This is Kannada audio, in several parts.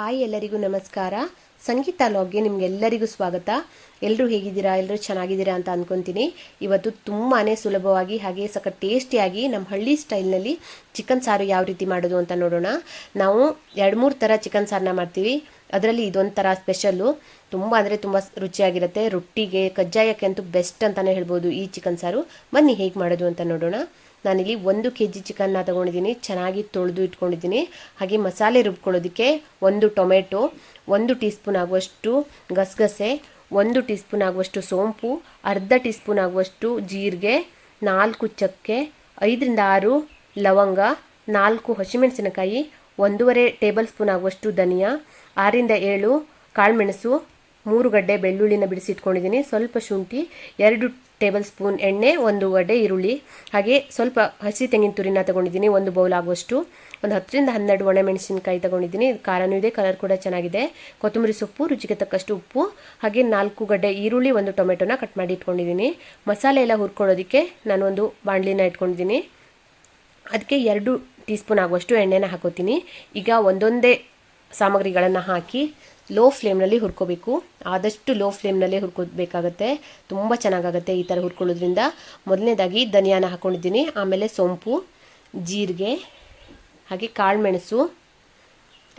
ಹಾಯ್ ಎಲ್ಲರಿಗೂ ನಮಸ್ಕಾರ. ಸಂಗೀತ ಲಾಗ್ಗೆ ನಿಮ್ಗೆಲ್ಲರಿಗೂ ಸ್ವಾಗತ. ಎಲ್ಲರೂ ಹೇಗಿದ್ದೀರಾ? ಎಲ್ಲರೂ ಚೆನ್ನಾಗಿದ್ದೀರಾ ಅಂತ ಅಂದ್ಕೊತೀನಿ ಇವತ್ತು ತುಂಬಾ ಸುಲಭವಾಗಿ ಹಾಗೆ ಸಖತ್ ಟೇಸ್ಟಿಯಾಗಿ ನಮ್ಮ ಹಳ್ಳಿ ಸ್ಟೈಲ್ನಲ್ಲಿ ಚಿಕನ್ ಸಾರು ಯಾವ ರೀತಿ ಮಾಡೋದು ಅಂತ ನೋಡೋಣ. ನಾವು ಎರಡು ಮೂರು ಥರ ಚಿಕನ್ ಸಾರನ್ನ ಮಾಡ್ತೀವಿ. ಅದರಲ್ಲಿ ಇದೊಂಥರ ಸ್ಪೆಷಲ್ಲು. ತುಂಬ ಅಂದರೆ ತುಂಬ ರುಚಿಯಾಗಿರುತ್ತೆ. ರೊಟ್ಟಿಗೆ, ಕಜ್ಜಾಯಕ್ಕೆ ಅಂತೂ ಬೆಸ್ಟ್ ಅಂತಲೇ ಹೇಳ್ಬೋದು ಈ ಚಿಕನ್ ಸಾರು. ಬನ್ನಿ ಹೇಗೆ ಮಾಡೋದು ಅಂತ ನೋಡೋಣ. ನಾನಿಲ್ಲಿ ಒಂದು ಕೆ ಜಿ ಚಿಕನ್ನ ತೊಗೊಂಡಿದ್ದೀನಿ. ಚೆನ್ನಾಗಿ ತೊಳೆದು ಇಟ್ಕೊಂಡಿದ್ದೀನಿ. ಹಾಗೆ ಮಸಾಲೆ ರುಬ್ಕೊಳ್ಳೋದಕ್ಕೆ ಒಂದು ಟೊಮೆಟೊ, ಒಂದು ಟೀ ಸ್ಪೂನ್ ಆಗುವಷ್ಟು ಗಸಗಸೆ, ಒಂದು ಟೀ ಸ್ಪೂನ್ ಆಗುವಷ್ಟು ಸೋಂಪು, ಅರ್ಧ ಟೀ ಸ್ಪೂನ್ ಆಗುವಷ್ಟು ಜೀರಿಗೆ, ನಾಲ್ಕು ಚಕ್ಕೆ, ಐದರಿಂದ ಆರು ಲವಂಗ, ನಾಲ್ಕು ಹಸಿಮೆಣಸಿನಕಾಯಿ, ಒಂದೂವರೆ ಟೇಬಲ್ ಸ್ಪೂನ್ ಆಗುವಷ್ಟು ಧನಿಯಾ ಆರಿಂದ ಏಳು ಕಾಳುಮೆಣಸು, ಮೂರು ಗಡ್ಡೆ ಬೆಳ್ಳುಳ್ಳಿನ ಬಿಡಿಸಿಟ್ಕೊಂಡಿದ್ದೀನಿ. ಸ್ವಲ್ಪ ಶುಂಠಿ, ಎರಡು ಟೇಬಲ್ ಸ್ಪೂನ್ ಎಣ್ಣೆ, ಒಂದು ಗಡ್ಡೆ ಈರುಳ್ಳಿ, ಹಾಗೆ ಸ್ವಲ್ಪ ಹಸಿ ತೆಂಗಿನ ತುರಿನ ತಗೊಂಡಿದ್ದೀನಿ, ಒಂದು ಬೌಲ್ ಆಗುವಷ್ಟು. ಒಂದು ಹತ್ತರಿಂದ ಹನ್ನೆರಡು ಒಣಮೆಣಸಿನಕಾಯಿ ತಗೊಂಡಿದ್ದೀನಿ, ಖಾರನೂ ಇದೆ, ಕಲರ್ ಕೂಡ ಚೆನ್ನಾಗಿದೆ. ಕೊತ್ತಂಬರಿ ಸೊಪ್ಪು, ರುಚಿಗೆ ತಕ್ಕಷ್ಟು ಉಪ್ಪು, ಹಾಗೆ ನಾಲ್ಕು ಗಡ್ಡೆ ಈರುಳ್ಳಿ, ಒಂದು ಟೊಮೆಟೊನ ಕಟ್ ಮಾಡಿ ಇಟ್ಕೊಂಡಿದ್ದೀನಿ. ಮಸಾಲೆ ಎಲ್ಲ ಹುರ್ಕೊಳ್ಳೋದಕ್ಕೆ ನಾನು ಒಂದು ಬಾಣಲಿನ ಇಟ್ಕೊಂಡಿದ್ದೀನಿ. ಅದಕ್ಕೆ ಎರಡು ಟೀ ಸ್ಪೂನ್ ಆಗುವಷ್ಟು ಎಣ್ಣೆನ ಹಾಕೋತೀನಿ. ಈಗ ಒಂದೊಂದೇ ಸಾಮಗ್ರಿಗಳನ್ನು ಹಾಕಿ ಲೋ ಫ್ಲೇಮ್ನಲ್ಲಿ ಹುರ್ಕೋಬೇಕು. ಆದಷ್ಟು ಲೋ ಫ್ಲೇಮ್ನಲ್ಲೇ ಹುರ್ಕೋಬೇಕಾಗತ್ತೆ. ತುಂಬ ಚೆನ್ನಾಗಾಗತ್ತೆ ಈ ಥರ ಹುರ್ಕೊಳ್ಳೋದ್ರಿಂದ. ಮೊದಲನೇದಾಗಿ ಧನಿಯಾನ ಹಾಕ್ಕೊಂಡಿದ್ದೀನಿ ಆಮೇಲೆ ಸೋಂಪು, ಜೀರಿಗೆ, ಹಾಗೆ ಕಾಳುಮೆಣಸು.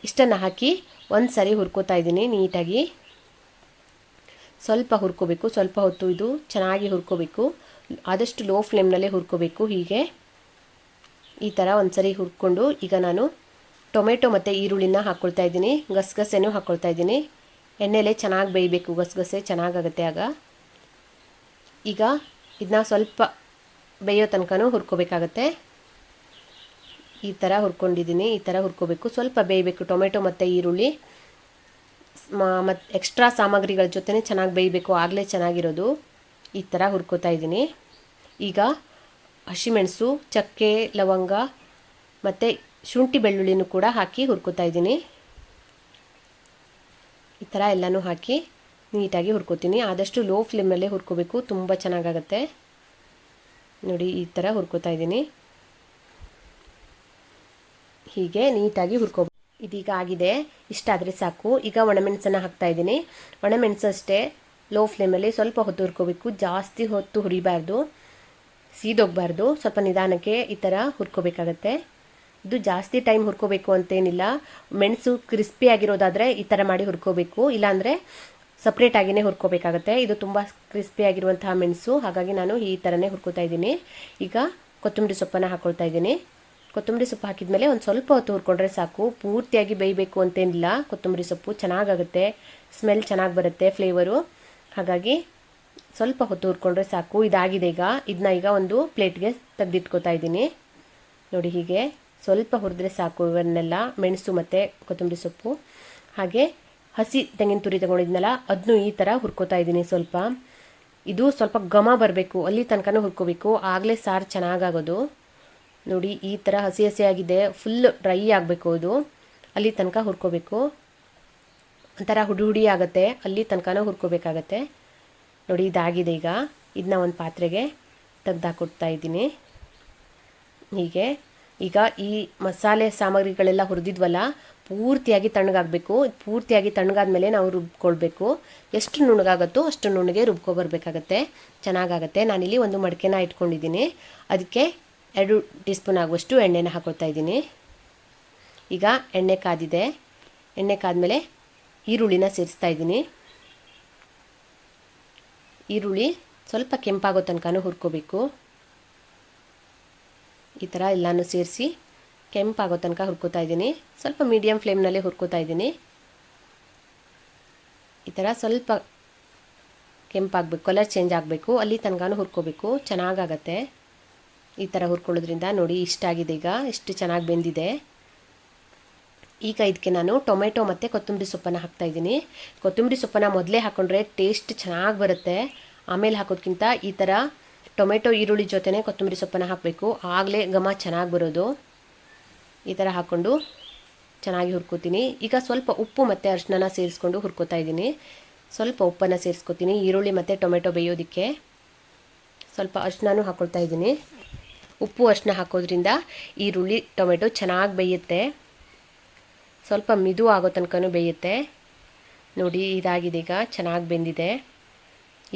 ಇಷ್ಟನ್ನು ಹಾಕಿ ಒಂದು ಸರಿ ಹುರ್ಕೋತಾ ಇದ್ದೀನಿ ನೀಟಾಗಿ. ಸ್ವಲ್ಪ ಹುರ್ಕೋಬೇಕು. ಸ್ವಲ್ಪ ಹೊತ್ತು ಇದು ಚೆನ್ನಾಗಿ ಹುರ್ಕೋಬೇಕು. ಆದಷ್ಟು ಲೋ ಫ್ಲೇಮ್ನಲ್ಲೇ ಹುರ್ಕೋಬೇಕು ಹೀಗೆ. ಈ ಥರ ಒಂದು ಸರಿ ಹುರ್ಕೊಂಡು ಈಗ ನಾನು ಟೊಮೆಟೊ ಮತ್ತು ಈರುಳ್ಳಿನ ಹಾಕ್ಕೊಳ್ತಾ ಇದ್ದೀನಿ. ಗಸಗಸೆನೂ ಹಾಕ್ಕೊಳ್ತಾ ಇದ್ದೀನಿ. ಎಣ್ಣೆಲೆ ಚೆನ್ನಾಗಿ ಬೇಯಬೇಕು. ಗಸಗಸೆ ಚೆನ್ನಾಗಾಗುತ್ತೆ ಆಗ. ಈಗ ಇದನ್ನ ಸ್ವಲ್ಪ ಬೇಯೋ ತನಕನೂ ಹುರ್ಕೋಬೇಕಾಗತ್ತೆ. ಈ ಥರ ಹುರ್ಕೊಂಡಿದ್ದೀನಿ. ಈ ಥರ ಹುರ್ಕೋಬೇಕು. ಸ್ವಲ್ಪ ಬೇಯಬೇಕು. ಟೊಮೆಟೊ ಮತ್ತು ಈರುಳ್ಳಿ. ಮತ್ತು ಎಕ್ಸ್ಟ್ರಾ ಸಾಮಗ್ರಿಗಳ ಜೊತೆ ಚೆನ್ನಾಗಿ ಬೇಯಬೇಕು. ಆಗಲೇ ಚೆನ್ನಾಗಿರೋದು. ಈ ಥರ ಹುರ್ಕೋತಾ ಇದ್ದೀನಿ. ಈಗ ಹಸಿಮೆಣಸು, ಚಕ್ಕೆ, ಲವಂಗ ಮತ್ತು ಶುಂಠಿ ಬೆಳ್ಳುಳ್ಳಿನೂ ಕೂಡ ಹಾಕಿ ಹುರ್ಕೋತಾ ಇದ್ದೀನಿ. ಈ ಥರ ಎಲ್ಲನೂ ಹಾಕಿ ನೀಟಾಗಿ ಹುರ್ಕೋತೀನಿ. ಆದಷ್ಟು ಲೋ ಫ್ಲೇಮಲ್ಲೇ ಹುರ್ಕೋಬೇಕು. ತುಂಬ ಚೆನ್ನಾಗಾಗತ್ತೆ. ನೋಡಿ, ಈ ಥರ ಹುರ್ಕೋತಾ ಇದ್ದೀನಿ. ಹೀಗೆ ನೀಟಾಗಿ ಹುರ್ಕೋ ಇದೀಗ ಆಗಿದೆ. ಇಷ್ಟಾದರೆ ಸಾಕು. ಈಗ ಒಣಮೆಣಸನ್ನು ಹಾಕ್ತಾ ಇದ್ದೀನಿ. ಒಣಮೆಣಸು ಅಷ್ಟೇ. ಲೋ ಫ್ಲೇಮಲ್ಲಿ ಸ್ವಲ್ಪ ಹೊತ್ತು ಹುರ್ಕೋಬೇಕು. ಜಾಸ್ತಿ ಹೊತ್ತು ಹುರಿಬಾರ್ದು. ಸೀದೋಗಬಾರ್ದು. ಸ್ವಲ್ಪ ನಿಧಾನಕ್ಕೆ ಈ ಥರ ಹುರ್ಕೋಬೇಕಾಗತ್ತೆ. ಇದು ಜಾಸ್ತಿ ಟೈಮ್ ಹುರ್ಕೋಬೇಕು ಅಂತೇನಿಲ್ಲ. ಮೆಣಸು ಕ್ರಿಸ್ಪಿ ಆಗಿರೋದಾದರೆ ಈ ಥರ ಮಾಡಿ ಹುರ್ಕೋಬೇಕು. ಇಲ್ಲಾಂದರೆ ಸಪ್ರೇಟಾಗಿಯೇ ಹುರ್ಕೋಬೇಕಾಗತ್ತೆ. ಇದು ತುಂಬ ಕ್ರಿಸ್ಪಿ ಆಗಿರುವಂತಹ ಮೆಣಸು. ಹಾಗಾಗಿ ನಾನು ಈ ಥರನೇ ಹುರ್ಕೋತಾ ಇದ್ದೀನಿ. ಈಗ ಕೊತ್ತಂಬರಿ ಸೊಪ್ಪನ್ನು ಹಾಕ್ಕೊಳ್ತಾ ಇದ್ದೀನಿ. ಕೊತ್ತಂಬರಿ ಸೊಪ್ಪು ಹಾಕಿದ ಮೇಲೆ ಒಂದು ಸ್ವಲ್ಪ ಹೊತ್ತು ಹುರ್ಕೊಂಡ್ರೆ ಸಾಕು. ಪೂರ್ತಿಯಾಗಿ ಬೇಯಬೇಕು ಅಂತೇನಿಲ್ಲ. ಕೊತ್ತಂಬರಿ ಸೊಪ್ಪು ಚೆನ್ನಾಗಾಗುತ್ತೆ. ಸ್ಮೆಲ್ ಚೆನ್ನಾಗಿ ಬರುತ್ತೆ ಫ್ಲೇವರು ಹಾಗಾಗಿ ಸ್ವಲ್ಪ ಹೊತ್ತು ಹುರ್ಕೊಂಡ್ರೆ ಸಾಕು. ಇದಾಗಿದೆ ಈಗ. ಇದನ್ನ ಈಗ ಒಂದು ಪ್ಲೇಟ್ಗೆ ತೆಗೆದಿಟ್ಕೋತಾ ಇದ್ದೀನಿ. ನೋಡಿ ಹೀಗೆ. ಸ್ವಲ್ಪ ಹುರಿದ್ರೆ ಸಾಕು ಇವನ್ನೆಲ್ಲ, ಮೆಣಸು ಮತ್ತು ಕೊತ್ತಂಬರಿ ಸೊಪ್ಪು. ಹಾಗೆ ಹಸಿ ತೆಂಗಿನ ತುರಿ ತಗೊಂಡಿದ್ನಲ್ಲ ಅದನ್ನು ಈ ಥರ ಹುರ್ಕೋತಾ ಇದ್ದೀನಿ ಸ್ವಲ್ಪ. ಇದು ಸ್ವಲ್ಪ ಘಮ ಬರಬೇಕು, ಅಲ್ಲಿ ತನಕನೂ ಹುರ್ಕೋಬೇಕು, ಆಗಲೇ ಸಾರು ಚೆನ್ನಾಗಾಗೋದು. ನೋಡಿ, ಈ ಥರ ಹಸಿ ಹಸಿಯಾಗಿದೆ ಫುಲ್ ಡ್ರೈ ಆಗಬೇಕು ಅದು ಅಲ್ಲಿ ತನಕ ಹುರ್ಕೋಬೇಕು. ಒಂಥರ ಹುಡಿ ಹುಡಿ ಆಗುತ್ತೆ, ಅಲ್ಲಿ ತನಕನೂ ಹುರ್ಕೋಬೇಕಾಗತ್ತೆ. ನೋಡಿ, ಇದಾಗಿದೆ ಈಗ. ಇದನ್ನ ಒಂದು ಪಾತ್ರೆಗೆ ತೆಗ್ದಾಕೊಡ್ತಾ ಇದ್ದೀನಿ. ಹೀಗೆ. ಈಗ ಈ ಮಸಾಲೆ ಸಾಮಗ್ರಿಗಳೆಲ್ಲ ಹುರಿದಿದ್ವಲ್ಲ, ಪೂರ್ತಿಯಾಗಿ ತಣ್ಣಗಾಗಬೇಕು. ಪೂರ್ತಿಯಾಗಿ ತಣ್ಣಗಾದ್ಮೇಲೆ ನಾವು ರುಬ್ಕೊಳ್ಬೇಕು. ಎಷ್ಟು ನುಣ್ಣಗಾಗುತ್ತೋ ಅಷ್ಟು ನುಣ್ಣಗೆ ರುಬ್ಕೊಬರ್ಬೇಕಾಗತ್ತೆ ಚೆನ್ನಾಗಾಗತ್ತೆ. ನಾನಿಲ್ಲಿ ಒಂದು ಮಡಕೆನ ಇಟ್ಕೊಂಡಿದ್ದೀನಿ. ಅದಕ್ಕೆ ಎರಡು ಟೀ ಸ್ಪೂನ್ ಆಗುವಷ್ಟು ಎಣ್ಣೆನ ಹಾಕೊಳ್ತಾ ಇದ್ದೀನಿ. ಈಗ ಎಣ್ಣೆ ಕಾದಿದೆ. ಎಣ್ಣೆ ಕಾದ್ಮೇಲೆ ಈರುಳ್ಳಿನ ಸೇರಿಸ್ತಾ ಇದ್ದೀನಿ. ಈರುಳ್ಳಿ ಸ್ವಲ್ಪ ಕೆಂಪಾಗೋ ತನಕನೂ ಹುರ್ಕೋಬೇಕು. ಈ ಥರ ಎಲ್ಲನೂ ಸೇರಿಸಿ ಕೆಂಪಾಗೋ ತನಕ ಹುರ್ಕೋತಾ ಇದ್ದೀನಿ. ಸ್ವಲ್ಪ ಮೀಡಿಯಮ್ ಫ್ಲೇಮ್ನಲ್ಲೇ ಹುರ್ಕೋತಾ ಇದ್ದೀನಿ. ಈ ಥರ ಸ್ವಲ್ಪ ಕೆಂಪಾಗಬೇಕು ಕಲರ್ ಚೇಂಜ್ ಆಗಬೇಕು, ಅಲ್ಲಿ ತನಕನೂ ಹುರ್ಕೋಬೇಕು. ಚೆನ್ನಾಗಾಗತ್ತೆ. ಈ ಥರ ಹುರ್ಕೊಳ್ಳೋದ್ರಿಂದ ನೋಡಿ ಇಷ್ಟ ಆಗಿದೆ ಈಗ, ಎಷ್ಟು ಚೆನ್ನಾಗಿ ಬೆಂದಿದೆ. ಈಗ ಇದಕ್ಕೆ ನಾನು ಟೊಮೆಟೊ ಮತ್ತು ಕೊತ್ತಂಬರಿ ಸೊಪ್ಪನ್ನು ಹಾಕ್ತಾಯಿದ್ದೀನಿ ಕೊತ್ತಂಬರಿ ಸೊಪ್ಪನ್ನು ಮೊದಲೇ ಹಾಕ್ಕೊಂಡ್ರೆ ಟೇಸ್ಟ್ ಚೆನ್ನಾಗಿ ಬರುತ್ತೆ. ಆಮೇಲೆ ಹಾಕೋದ್ಕಿಂತ ಈ ಥರ ಟೊಮೆಟೊ, ಈರುಳ್ಳಿ ಜೊತೆನೇ ಕೊತ್ತಂಬರಿ ಸೊಪ್ಪನ್ನು ಹಾಕಬೇಕು. ಆಗಲೇ ಘಮ ಚೆನ್ನಾಗಿ ಬರೋದು. ಈ ಥರ ಹಾಕ್ಕೊಂಡು ಚೆನ್ನಾಗಿ ಹುರ್ಕೋತೀನಿ. ಈಗ ಸ್ವಲ್ಪ ಉಪ್ಪು ಮತ್ತು ಅರಿಶಿನ ಸೇರಿಸ್ಕೊಂಡು ಹುರ್ಕೋತಾ ಇದ್ದೀನಿ. ಸ್ವಲ್ಪ ಉಪ್ಪನ್ನು ಸೇರಿಸ್ಕೊತೀನಿ. ಈರುಳ್ಳಿ ಮತ್ತು ಟೊಮೆಟೊ ಬೇಯೋದಕ್ಕೆ ಸ್ವಲ್ಪ ಅರಿಶಿನೂ ಹಾಕ್ಕೊಳ್ತಾ ಇದ್ದೀನಿ. ಉಪ್ಪು ಅರಿಶಿನ ಹಾಕೋದ್ರಿಂದ ಈರುಳ್ಳಿ, ಟೊಮೆಟೊ ಚೆನ್ನಾಗಿ ಬೇಯುತ್ತೆ. ಸ್ವಲ್ಪ ಮಿದು ಆಗೋ ತನಕನೂ ಬೇಯುತ್ತೆ. ನೋಡಿ, ಇದಾಗಿದೆ ಈಗ. ಚೆನ್ನಾಗಿ ಬೆಂದಿದೆ.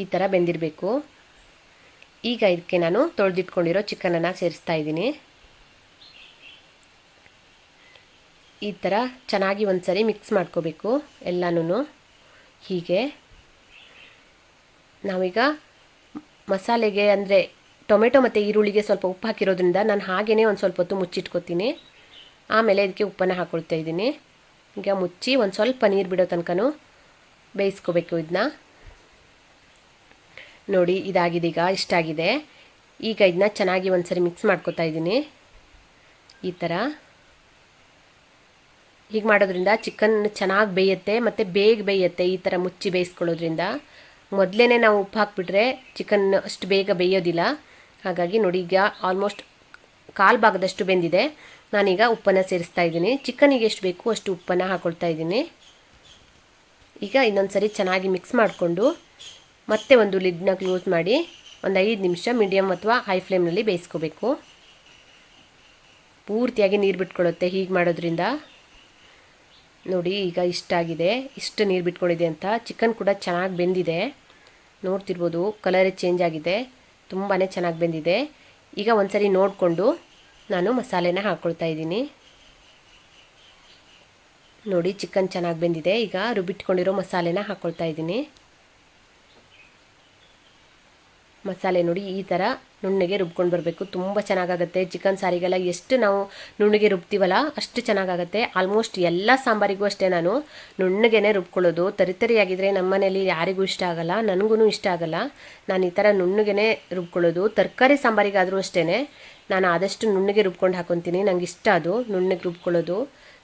ಈ ಥರ ಬೆಂದಿರಬೇಕು. ಈಗ ಇದಕ್ಕೆ ನಾನು ತೊಳೆದಿಟ್ಕೊಂಡಿರೋ ಚಿಕನನ್ನು ಸೇರಿಸ್ತಾ ಇದ್ದೀನಿ. ಈ ಥರ ಚೆನ್ನಾಗಿ ಒಂದ್ಸರಿ ಮಿಕ್ಸ್ ಮಾಡ್ಕೋಬೇಕು ಎಲ್ಲನೂ ಹೀಗೆ. ನಾವೀಗ ಮಸಾಲೆಗೆ ಅಂದರೆ ಟೊಮೆಟೊ ಮತ್ತು ಈರುಳ್ಳಿಗೆ ಸ್ವಲ್ಪ ಉಪ್ಪು ಹಾಕಿರೋದ್ರಿಂದ ನಾನು ಹಾಗೇ ಒಂದು ಸ್ವಲ್ಪ ಹೊತ್ತು ಮುಚ್ಚಿಟ್ಕೊತೀನಿ. ಆಮೇಲೆ ಇದಕ್ಕೆ ಉಪ್ಪನ್ನು ಹಾಕ್ಕೊಳ್ತಾ ಇದ್ದೀನಿ. ಈಗ ಮುಚ್ಚಿ ಒಂದು ಸ್ವಲ್ಪ ನೀರು ಬಿಡೋ ತನಕನೂ ಬೇಯಿಸ್ಕೋಬೇಕು ಇದನ್ನ ನೋಡಿ, ಇದಾಗಿದೆ ಈಗ ಇಷ್ಟಾಗಿದೆ ಈಗ ಇದನ್ನ ಚೆನ್ನಾಗಿ ಒಂದ್ಸರಿ ಮಿಕ್ಸ್ ಮಾಡ್ಕೊತಾ ಇದ್ದೀನಿ. ಈ ಥರ ಹೀಗೆ ಮಾಡೋದ್ರಿಂದ ಚಿಕನ್ ಚೆನ್ನಾಗಿ ಬೇಯುತ್ತೆ, ಮತ್ತು ಬೇಗ ಬೇಯುತ್ತೆ, ಈ ಥರ ಮುಚ್ಚಿ ಬೇಯಿಸ್ಕೊಳ್ಳೋದ್ರಿಂದ. ಮೊದಲೇ ನಾವು ಉಪ್ಪು ಹಾಕ್ಬಿಟ್ರೆ ಚಿಕನ್ ಅಷ್ಟು ಬೇಗ ಬೇಯೋದಿಲ್ಲ. ಹಾಗಾಗಿ ನೋಡಿ, ಈಗ ಆಲ್ಮೋಸ್ಟ್ ಕಾಲು ಭಾಗದಷ್ಟು ಬೆಂದಿದೆ. ನಾನೀಗ ಉಪ್ಪನ್ನು ಸೇರಿಸ್ತಾ ಇದ್ದೀನಿ. ಚಿಕನಿಗೆ ಎಷ್ಟು ಬೇಕು ಅಷ್ಟು ಉಪ್ಪನ್ನು ಹಾಕ್ಕೊಳ್ತಾ ಇದ್ದೀನಿ. ಈಗ ಇನ್ನೊಂದು ಸರಿ ಚೆನ್ನಾಗಿ ಮಿಕ್ಸ್ ಮಾಡಿಕೊಂಡು ಮತ್ತೆ ಒಂದು ಲಿಡ್ನ ಕ್ಲೋಸ್ ಮಾಡಿ ಒಂದು ಐದು ನಿಮಿಷ ಮೀಡಿಯಮ್ ಅಥವಾ ಹೈ ಫ್ಲೇಮ್ನಲ್ಲಿ ಬೇಯಿಸ್ಕೋಬೇಕು. ಪೂರ್ತಿಯಾಗಿ ನೀರು ಬಿಟ್ಕೊಳ್ಳುತ್ತೆ ಹೀಗೆ ಮಾಡೋದ್ರಿಂದ. ನೋಡಿ, ಈಗ ಇಷ್ಟಾಗಿದೆ ಇಷ್ಟು ನೀರು ಬಿಟ್ಕೊಂಡಿದೆ ಅಂತ. ಚಿಕನ್ ಕೂಡ ಚೆನ್ನಾಗಿ ಬೆಂದಿದೆ. ನೋಡ್ತಿರ್ಬೋದು, ಕಲರೇ ಚೇಂಜ್ ಆಗಿದೆ. ತುಂಬಾ ಚೆನ್ನಾಗಿ ಬೆಂದಿದೆ. ಈಗ ಒಂದ್ಸರಿ ನೋಡಿಕೊಂಡು ನಾನು ಮಸಾಲೆನ ಹಾಕ್ಕೊಳ್ತಾ ಇದ್ದೀನಿ. ನೋಡಿ, ಚಿಕನ್ ಚೆನ್ನಾಗಿ ಬೆಂದಿದೆ. ಈಗ ರುಬ್ಬಿಟ್ಕೊಂಡಿರೋ ಮಸಾಲೆನ ಹಾಕ್ಕೊಳ್ತಾ ಇದ್ದೀನಿ. ಮಸಾಲೆ ನೋಡಿ ಈ ಥರ ನುಣ್ಣಗೆ ರುಬ್ಕೊಂಡು ಬರಬೇಕು. ತುಂಬ ಚೆನ್ನಾಗಾಗುತ್ತೆ. ಚಿಕನ್ ಸಾರಿಗೆಲ್ಲ ಎಷ್ಟು ನಾವು ನುಣ್ಣಗೆ ರುಬ್ತೀವಲ್ಲ ಅಷ್ಟು ಚೆನ್ನಾಗಾಗುತ್ತೆ. ಆಲ್ಮೋಸ್ಟ್ ಎಲ್ಲ ಸಾಂಬಾರಿಗೂ ಅಷ್ಟೇ ನಾನು ನುಣ್ಣಗೆನೆ ರುಬ್ಕೊಳ್ಳೋದು. ತರಿತರಿಯಾಗಿದ್ದರೆ ನಮ್ಮ ಮನೆಯಲ್ಲಿ ಯಾರಿಗೂ ಇಷ್ಟ ಆಗಲ್ಲ ನನಗೂ ಇಷ್ಟ ಆಗಲ್ಲ. ನಾನು ಈ ಥರ ನುಣ್ಣಗೆನೆ ರುಬ್ಕೊಳ್ಳೋದು. ತರಕಾರಿ ಸಾಂಬಾರಿಗಾದರೂ ಅಷ್ಟೇ ನಾನು ಆದಷ್ಟು ನುಣ್ಣಗೆ ರುಬ್ಕೊಂಡು ಹಾಕೊತೀನಿ. ನಂಗೆ ಇಷ್ಟ ಅದು, ನುಣ್ಣಗೆ ರುಬ್ಕೊಳ್ಳೋದು.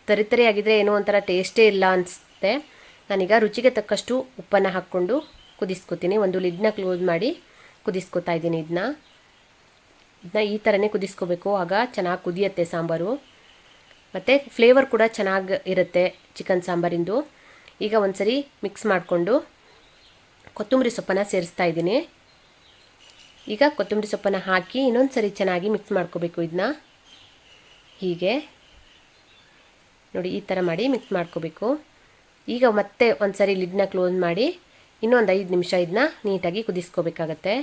ತರಿತರಿಯಾಗಿದ್ದರೆ ಏನೋ ಒಂಥರ ಟೇಸ್ಟೇ ಇಲ್ಲ ಅನಿಸುತ್ತೆ. ನಾನೀಗ ರುಚಿಗೆ ತಕ್ಕಷ್ಟು ಉಪ್ಪನ್ನು ಹಾಕ್ಕೊಂಡು ಕುದಿಸ್ಕೊತೀನಿ. ಒಂದು ಲಿಡ್ನ ಕ್ಲೋಸ್ ಮಾಡಿ ಕುದಿಸ್ಕೊತಾ ಇದ್ದೀನಿ ಇದನ್ನ. ಇದನ್ನ ಈ ಥರನೇ ಕುದಿಸ್ಕೋಬೇಕು. ಆಗ ಚೆನ್ನಾಗಿ ಕುದಿಯತ್ತೆ ಸಾಂಬಾರು. ಮತ್ತು ಫ್ಲೇವರ್ ಕೂಡ ಚೆನ್ನಾಗಿ ಇರುತ್ತೆ ಚಿಕನ್ ಸಾಂಬಾರಿಂದು. ಈಗ ಒಂದ್ಸರಿ ಮಿಕ್ಸ್ ಮಾಡಿಕೊಂಡು ಕೊತ್ತಂಬರಿ ಸೊಪ್ಪನ್ನು ಸೇರಿಸ್ತಾ ಇದ್ದೀನಿ ಈಗ ಕೊತ್ತಂಬರಿ ಸೊಪ್ಪನ್ನು ಹಾಕಿ ಇನ್ನೊಂದು ಸರಿ ಚೆನ್ನಾಗಿ ಮಿಕ್ಸ್ ಮಾಡ್ಕೋಬೇಕು ಇದನ್ನ. ಹೀಗೆ. ನೋಡಿ, ಈ ಥರ ಮಾಡಿ ಮಿಕ್ಸ್ ಮಾಡ್ಕೋಬೇಕು. ಈಗ ಮತ್ತೆ ಒಂದು ಸರಿ ಲಿಡ್ನ ಕ್ಲೋಸ್ ಮಾಡಿ ಇನ್ನೊಂದು ಐದು ನಿಮಿಷ ಇದನ್ನ ನೀಟಾಗಿ ಕುದಿಸ್ಕೋಬೇಕಾಗತ್ತೆ.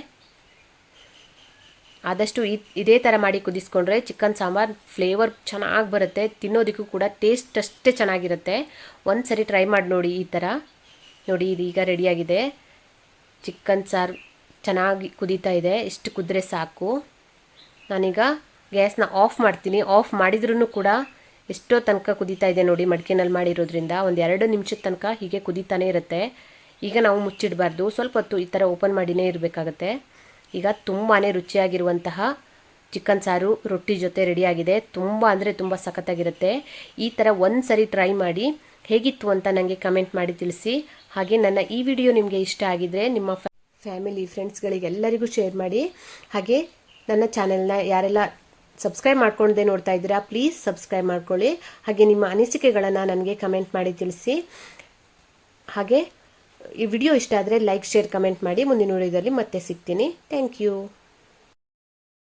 ಆದಷ್ಟು ಇದೇ ಥರ ಮಾಡಿ ಕುದಿಸ್ಕೊಂಡ್ರೆ ಚಿಕನ್ ಸಾಂಬಾರು ಫ್ಲೇವರ್ ಚೆನ್ನಾಗಿ ಬರುತ್ತೆ, ತಿನ್ನೋದಕ್ಕೂ ಕೂಡ ಟೇಸ್ಟ್ ಅಷ್ಟೇ ಚೆನ್ನಾಗಿರುತ್ತೆ. ಒಂದು ಸರಿ ಟ್ರೈ ಮಾಡಿ ನೋಡಿ ಈ ಥರ ನೋಡಿ, ಇದು ಈಗ ರೆಡಿಯಾಗಿದೆ ಚಿಕನ್ ಸಾರು ಚೆನ್ನಾಗಿ ಕುದೀತಾ ಇದೆ, ಇಷ್ಟು ಕುದ್ರೆ ಸಾಕು. ನಾನೀಗ ಗ್ಯಾಸ್ನ ಆಫ್ ಮಾಡ್ತೀನಿ. ಆಫ್ ಮಾಡಿದ್ರೂ ಕೂಡ ಎಷ್ಟೋ ತನಕ ಕುದೀತಾ ಇದೆ ನೋಡಿ ಮಡಿಕೆನಲ್ಲಿ ಮಾಡಿರೋದ್ರಿಂದ. ಒಂದು ಎರಡು ನಿಮಿಷದ ತನಕ ಹೀಗೆ ಕುದೀತಾನೇ ಇರುತ್ತೆ. ಈಗ ನಾವು ಮುಚ್ಚಿಡಬಾರ್ದು. ಸ್ವಲ್ಪ ಹೊತ್ತು ಈ ಥರ ಓಪನ್ ಮಾಡಿನೇ ಇರಬೇಕಾಗತ್ತೆ. ಈಗ ತುಂಬಾ ರುಚಿಯಾಗಿರುವಂತಹ ಚಿಕನ್ ಸಾರು ರೊಟ್ಟಿ ಜೊತೆ ರೆಡಿಯಾಗಿದೆ ತುಂಬ ಅಂದರೆ ತುಂಬ ಸಖತ್ತಾಗಿರುತ್ತೆ. ಈ ಥರ ಒಂದು ಸರಿ ಟ್ರೈ ಮಾಡಿ ಹೇಗಿತ್ತು ಅಂತ ನನಗೆ ಕಮೆಂಟ್ ಮಾಡಿ ತಿಳಿಸಿ. ಹಾಗೆ ನನ್ನ ಈ ವಿಡಿಯೋ ನಿಮಗೆ ಇಷ್ಟ ಆಗಿದರೆ ನಿಮ್ಮ ಫ್ಯಾಮಿಲಿ ಫ್ರೆಂಡ್ಸ್ಗಳಿಗೆಲ್ಲರಿಗೂ ಶೇರ್ ಮಾಡಿ. ಹಾಗೆ ನನ್ನ ಚಾನೆಲ್ನ ಯಾರೆಲ್ಲ ಸಬ್ಸ್ಕ್ರೈಬ್ ಮಾಡ್ಕೊಂಡೇ ನೋಡ್ತಾ ಇದ್ದೀರಾ ಪ್ಲೀಸ್ ಸಬ್ಸ್ಕ್ರೈಬ್ ಮಾಡ್ಕೊಳ್ಳಿ. ಹಾಗೆ ನಿಮ್ಮ ಅನಿಸಿಕೆಗಳನ್ನು ನನಗೆ ಕಮೆಂಟ್ ಮಾಡಿ ತಿಳಿಸಿ. ಹಾಗೆ ಈ ವಿಡಿಯೋ ಇಷ್ಟ ಆದರೆ ಲೈಕ್ ಶೇರ್ ಕಮೆಂಟ್ ಮಾಡಿ. ಮುಂದಿನ ವಿಡಿಯೋದಲ್ಲಿ ಮತ್ತೆ ಸಿಗ್ತೀನಿ. Thank you